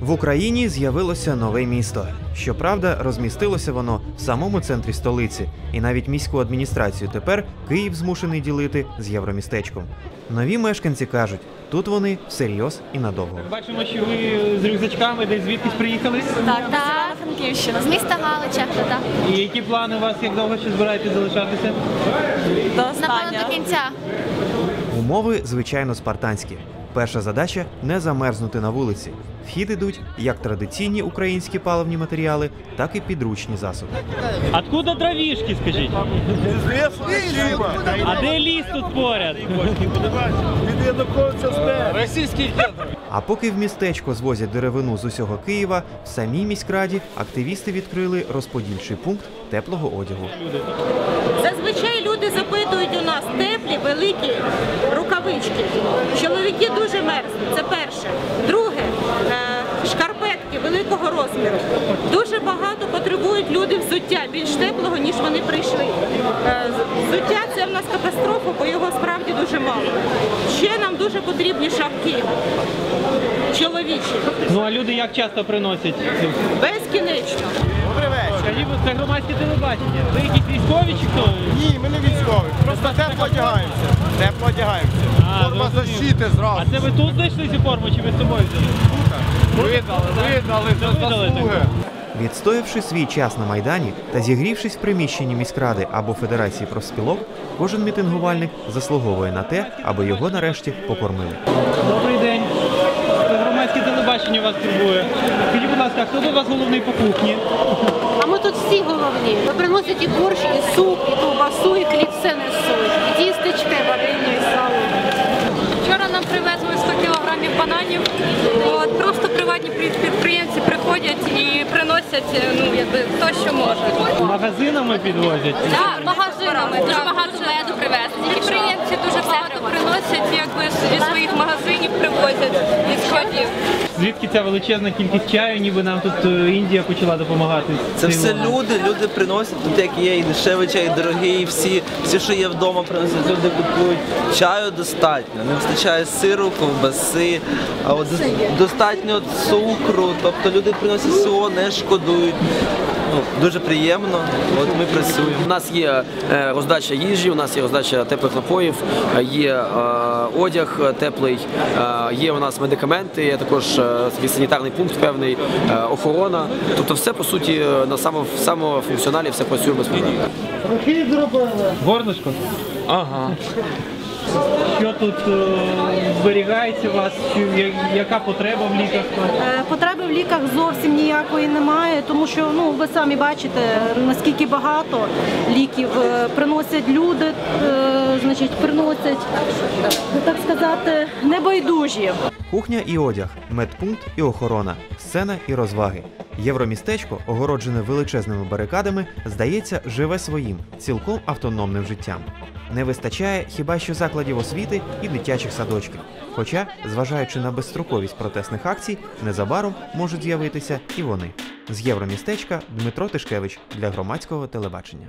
В Україні з'явилося нове місто. Щоправда, розмістилося воно в самому центрі столиці, і навіть міську адміністрацію тепер Київ змушений ділити з євромістечком. Нові мешканці кажуть, тут вони всерйоз і надовго. Бачимо, що ви з рюкзачками десь звідкись приїхали. Так, так. Франківщина. З міста Галича. Так. І які плани у вас, як довго ще збираєтесь залишатися? Напевно, до кінця. Умови, звичайно, спартанські. Перша задача не замерзнути на вулиці. Вхід ідуть як традиційні українські паливні матеріали, так і підручні засоби. Откуда дровішки, скажіть? А де ліс тут поряд? Російський. А поки в містечко звозять деревину з усього Києва, в самій міськраді активісти відкрили розподільчий пункт теплого одягу. Зазвичай люди запитують у нас теплі, великі рукавички. Чоловіки дуже мерзнуть. Це перше. Друге, е, шкарпетки великого розміру. Дуже багато потребують люди взуття більш теплого, ніж вони прийшли. Е, Взуття це в нас катастрофа, бо його справді дуже мало. Ще нам дуже потрібні шапки. Чоловічі. Ну а люди як часто приносять? Безкінечно. Добрий вечір. Це громадське телебачення. Ви якісь військові чи хто? Ні, ми не військові. Просто тепло одягаємося. Тепло одягаємося. А, защити зразу. А це ви тут знайшли цю форму чи ви з собою взяли? Видали, видали за Видали заслуги. Відстоявши свій час на майдані та зігрівшись в приміщенні міськради або Федерації профспілок, кожен мітингувальник заслуговує на те, аби його нарешті покормили. Добрий день. Це громадське телебачення вас турбує. Скажіть, будь ласка, хто тут у вас головний по кухні? А ми тут всі головні. Ви приносять і борщ, і суп, і ковбасу, і хліб все несуть. І тістечки, варення, і сало. Вчора нам привезли 100 кілограмів бананів. От, просто приватні підприємці приходять і приносять ну, якби, то, що може. Магазинами підвозять. Так, магазинами. Дуже багато меду привезли. Підприємці дуже багато приносять Звідки ця величезна кількість чаю, ніби нам тут е, Індія почала допомагати? Це все люди, люди приносять тут як є, і дешевий чай, і дорогий, і всі, всі, що є вдома, приносять, люди купують. Чаю достатньо, не вистачає сиру, ковбаси, а от достатньо цукру, тобто люди приносять всього, не шкодують. Ну, дуже приємно, от ми працюємо. У нас є е, роздача їжі, у нас є роздача теплих напоїв, е, є е, одяг теплий, є у нас медикаменти, є також такий санітарний пункт певний, охорона. Тобто все по суті на самому, самому все працює без проблем. Горлышко? Ага. Що тут е, зберігається у вас? Яка потреба в ліках? Е, Потреби в ліках зовсім ніякої немає, тому що ну ви самі бачите наскільки багато ліків е, приносять люди, значить, приносять так сказати небайдужі. Кухня і одяг, медпункт і охорона, сцена і розваги. Євромістечко, огороджене величезними барикадами, здається, живе своїм, цілком автономним життям. Не вистачає хіба що закладів освіти і дитячих садочків. Хоча, зважаючи на безстроковість протестних акцій, незабаром можуть з'явитися і вони. З Євромістечка Дмитро Тишкевич для громадського телебачення.